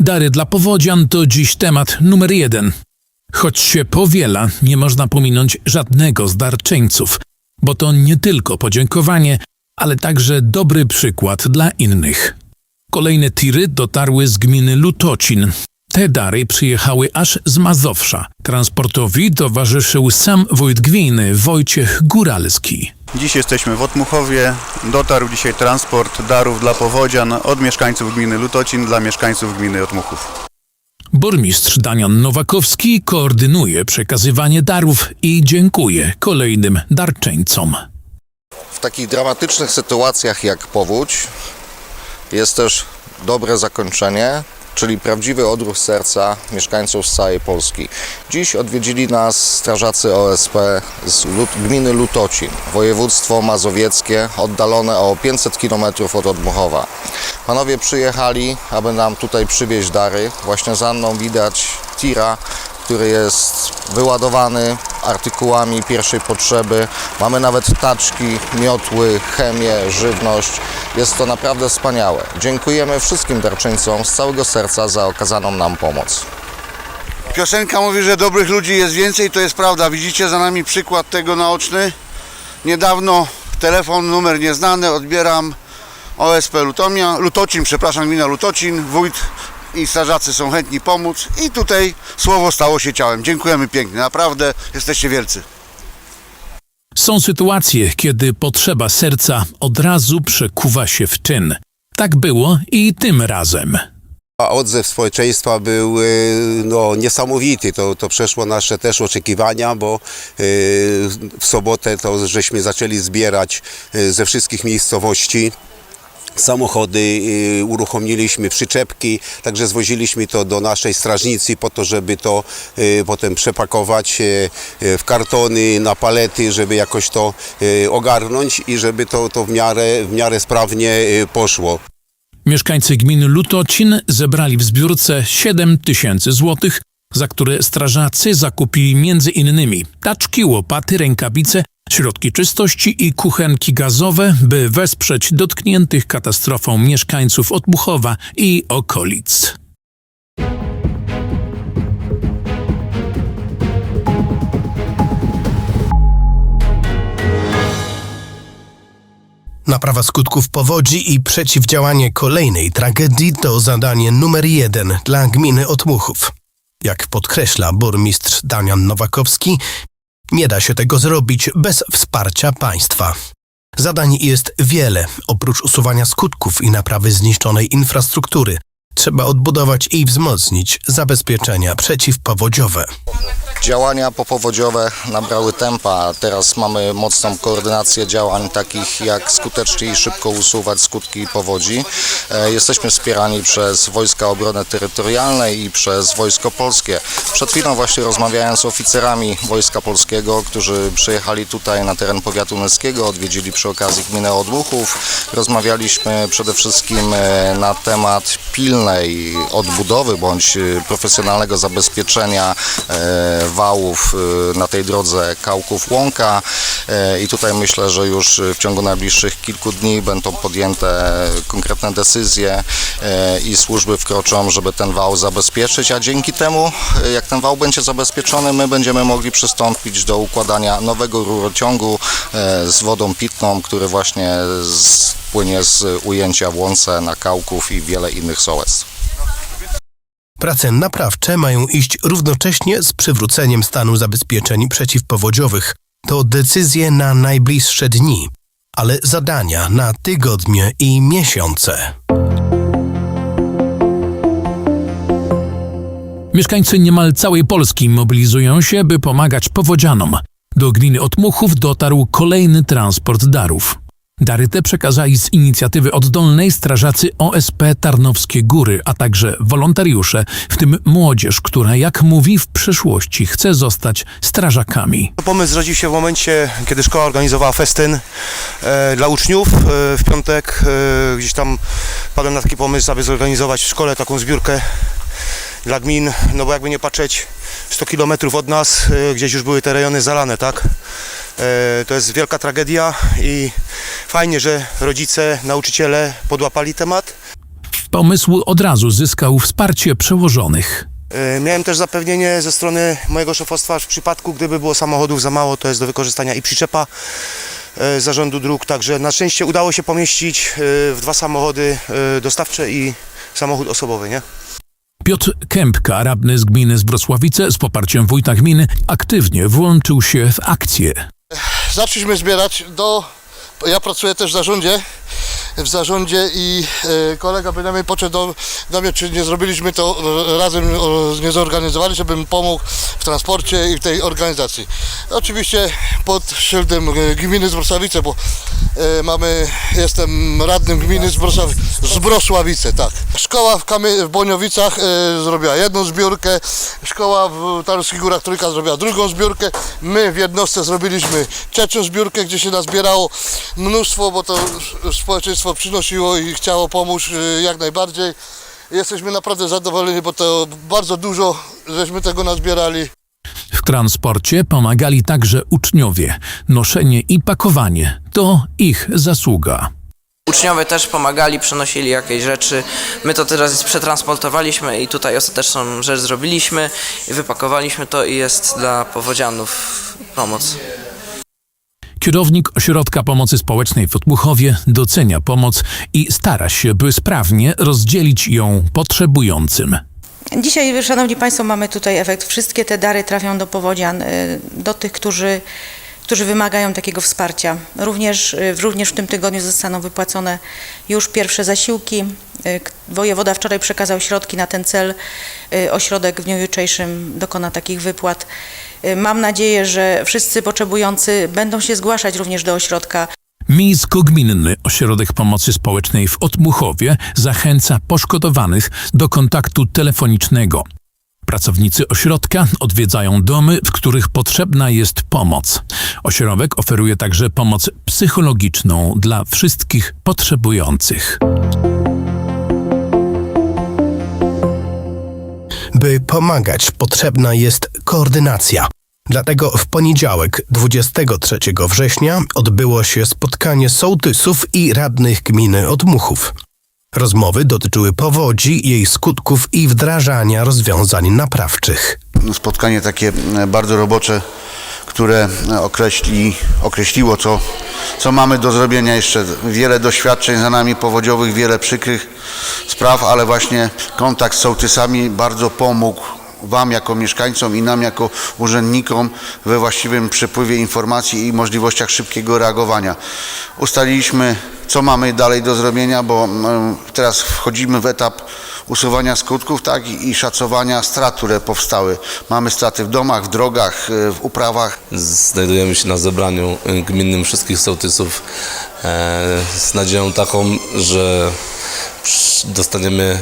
dary dla powodzian to dziś temat numer jeden. Choć się powiela, nie można pominąć żadnego z darczyńców, bo to nie tylko podziękowanie, ale także dobry przykład dla innych. Kolejne tiry dotarły z gminy Lutocin. Te dary przyjechały aż z Mazowsza. Transportowi towarzyszył sam wójt gminy Wojciech Góralski. Dziś jesteśmy w Otmuchowie. Dotarł dzisiaj transport darów dla powodzian od mieszkańców gminy Lutocin dla mieszkańców gminy Otmuchów. Burmistrz Danian Nowakowski koordynuje przekazywanie darów i dziękuje kolejnym darczyńcom. W takich dramatycznych sytuacjach jak powódź jest też dobre zakończenie, czyli prawdziwy odruch serca mieszkańców z całej Polski. Dziś odwiedzili nas strażacy OSP z gminy Lutocin, województwo mazowieckie, oddalone o 500 km od Odmuchowa. Panowie przyjechali, aby nam tutaj przywieźć dary. Właśnie za mną widać tira, który jest wyładowany artykułami pierwszej potrzeby. Mamy nawet taczki, miotły, chemię, żywność. Jest to naprawdę wspaniałe. Dziękujemy wszystkim darczyńcom z całego serca za okazaną nam pomoc. Piosenka mówi, że dobrych ludzi jest więcej, to jest prawda. Widzicie za nami przykład tego naoczny. Niedawno telefon, numer nieznany, odbieram OSP Lutomia, Lutocin, przepraszam, gmina Lutocin, wójt i strażacy są chętni pomóc i tutaj słowo stało się ciałem. Dziękujemy pięknie, naprawdę jesteście wielcy. Są sytuacje, kiedy potrzeba serca od razu przekuwa się w czyn. Tak było i tym razem. A Odzew społeczeństwa był e, no, niesamowity. To, to przeszło nasze też oczekiwania, bo e, w sobotę to żeśmy zaczęli zbierać e, ze wszystkich miejscowości. Samochody e, uruchomiliśmy, przyczepki, także zwoziliśmy to do naszej strażnicy po to, żeby to e, potem przepakować e, w kartony, na palety, żeby jakoś to ogarnąć i żeby to, to w, miarę, w miarę sprawnie poszło. Mieszkańcy gminy Lutocin zebrali w zbiórce 7 tysięcy złotych, za które strażacy zakupili między innymi taczki, łopaty, rękawice, środki czystości i kuchenki gazowe, by wesprzeć dotkniętych katastrofą mieszkańców Otbuchowa i okolic. Naprawa skutków powodzi i przeciwdziałanie kolejnej tragedii to zadanie numer jeden dla gminy Otmuchów. Jak podkreśla burmistrz Damian Nowakowski, nie da się tego zrobić bez wsparcia państwa. Zadań jest wiele. Oprócz usuwania skutków i naprawy zniszczonej infrastruktury, trzeba odbudować i wzmocnić zabezpieczenia przeciwpowodziowe. Działania popowodziowe nabrały tempa. Teraz mamy mocną koordynację działań takich jak skutecznie i szybko usuwać skutki powodzi. E, Jesteśmy wspierani przez Wojska Obrony Terytorialnej i przez Wojsko Polskie. Przed chwilą właśnie rozmawiałem z oficerami Wojska Polskiego, którzy przyjechali tutaj na teren powiatu nyskiego, odwiedzili przy okazji gminę Odłuchów. Rozmawialiśmy przede wszystkim e, na temat pilnej odbudowy bądź e, profesjonalnego zabezpieczenia e, wałów e, na tej drodze Kałków-Łąka E, i tutaj myślę, że już w ciągu najbliższych kilku dni będą podjęte konkretne decyzje e, i służby wkroczą, żeby ten wał zabezpieczyć, a dzięki temu, jak ten wał będzie zabezpieczony, my będziemy mogli przystąpić do układania nowego rurociągu z wodą pitną, który właśnie z, płynie z ujęcia w łące na Kałków i wiele innych sołectw. Prace naprawcze mają iść równocześnie z przywróceniem stanu zabezpieczeń przeciwpowodziowych. To decyzje na najbliższe dni, ale zadania na tygodnie i miesiące. Mieszkańcy niemal całej Polski mobilizują się, by pomagać powodzianom. Do gminy Otmuchów dotarł kolejny transport darów. Dary te przekazali z inicjatywy oddolnej strażacy OSP Tarnowskie Góry, a także wolontariusze, w tym młodzież, która, jak mówi, w przyszłości chce zostać strażakami. Pomysł zrodził się w momencie, kiedy szkoła organizowała festyn e, dla uczniów e, w piątek. E, gdzieś tam padłem na taki pomysł, aby zorganizować w szkole taką zbiórkę dla gmin, no bo jakby nie patrzeć 100 km od nas, e, gdzieś już były te rejony zalane, tak? E, to jest wielka tragedia i fajnie, że rodzice, nauczyciele podłapali temat. Pomysł od razu zyskał wsparcie przełożonych. E, Miałem też zapewnienie ze strony mojego szefostwa, że w przypadku gdyby było samochodów za mało, to jest do wykorzystania i przyczepa e, zarządu dróg, także na szczęście udało się pomieścić e, w dwa samochody dostawcze i samochód osobowy, nie? Piotr Kępka, radny z gminy Zbrosławice z poparciem wójta gminy, aktywnie włączył się w akcję. zaczęliśmy zbierać do. Ja pracuję też w zarządzie. W zarządzie i e, kolega bynajmniej podszedł do, do mnie, czy nie zrobiliśmy to razem, nie zorganizowali, żebym pomógł w transporcie i w tej organizacji. Oczywiście pod szyldem e, gminy Zbrosławice, bo e, mamy, jestem radnym gminy Zbrosław, Zbrosławice, tak. Szkoła w, Kamie, w Boniowicach e, zrobiła jedną zbiórkę, szkoła w Tarskich Górach Trójka zrobiła drugą zbiórkę, my w jednostce zrobiliśmy trzecią zbiórkę, gdzie się nazbierało mnóstwo, bo to społeczeństwo przynosiło i chciało pomóc e, jak najbardziej. Jesteśmy naprawdę zadowoleni, bo to bardzo dużo żeśmy tego nazbierali. W transporcie pomagali także uczniowie. Noszenie i pakowanie to ich zasługa. Uczniowie też pomagali, przynosili jakieś rzeczy. My to teraz przetransportowaliśmy i tutaj ostateczną rzecz zrobiliśmy i wypakowaliśmy to i jest dla powodzianów pomoc. Kierownik Ośrodka Pomocy Społecznej w Otmuchowie docenia pomoc i stara się, by sprawnie rozdzielić ją potrzebującym. Dzisiaj, Szanowni Państwo, mamy tutaj efekt. Wszystkie te dary trafią do powodzian, y, do tych, którzy, którzy wymagają takiego wsparcia. Również, y, również w tym tygodniu zostaną wypłacone już pierwsze zasiłki. Y, Wojewoda wczoraj przekazał środki na ten cel. Ośrodek w dniu jutrzejszym dokona takich wypłat. Y, Mam nadzieję, że wszyscy potrzebujący będą się zgłaszać również do ośrodka. Miejsko-Gminny Ośrodek Pomocy Społecznej w Otmuchowie zachęca poszkodowanych do kontaktu telefonicznego. Pracownicy ośrodka odwiedzają domy, w których potrzebna jest pomoc. Ośrodek oferuje także pomoc psychologiczną dla wszystkich potrzebujących. By pomagać, potrzebna jest koordynacja. Dlatego w poniedziałek, 23 września, odbyło się spotkanie sołtysów i radnych gminy Odmuchów. Rozmowy dotyczyły powodzi, jej skutków i wdrażania rozwiązań naprawczych. spotkanie takie e, bardzo robocze, które e, określi, określiło, co, co mamy do zrobienia jeszcze. Wiele doświadczeń za nami powodziowych, wiele przykrych spraw, ale właśnie kontakt z sołtysami bardzo pomógł Wam jako mieszkańcom i nam jako urzędnikom we właściwym przepływie informacji i możliwościach szybkiego reagowania. Ustaliliśmy, co mamy dalej do zrobienia, bo mm, teraz wchodzimy w etap usuwania skutków tak, i, szacowania strat, które powstały. Mamy straty w domach, w drogach, y, w uprawach. Znajdujemy się na zebraniu gminnym wszystkich sołtysów e, z nadzieją taką, że dostaniemy,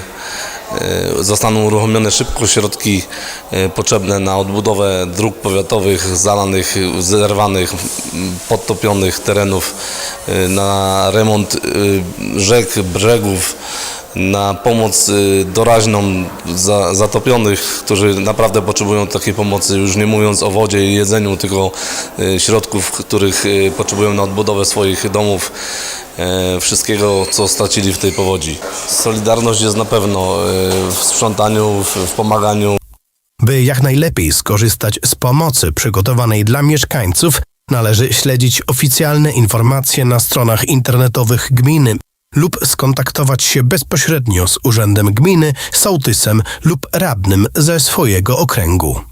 zostaną uruchomione szybko środki e, potrzebne na odbudowę dróg powiatowych, zalanych, zerwanych, podtopionych terenów, e, na remont e, rzek, brzegów, na pomoc y, doraźną za, zatopionych, którzy naprawdę potrzebują takiej pomocy, już nie mówiąc o wodzie i jedzeniu, tylko y, środków, których y, potrzebują na odbudowę swoich domów, e, wszystkiego, co stracili w tej powodzi. Solidarność jest na pewno y, w sprzątaniu, w pomaganiu, By jak najlepiej skorzystać z pomocy przygotowanej dla mieszkańców, należy śledzić oficjalne informacje na stronach internetowych gminy lub skontaktować się bezpośrednio z urzędem gminy, sołtysem lub radnym ze swojego okręgu.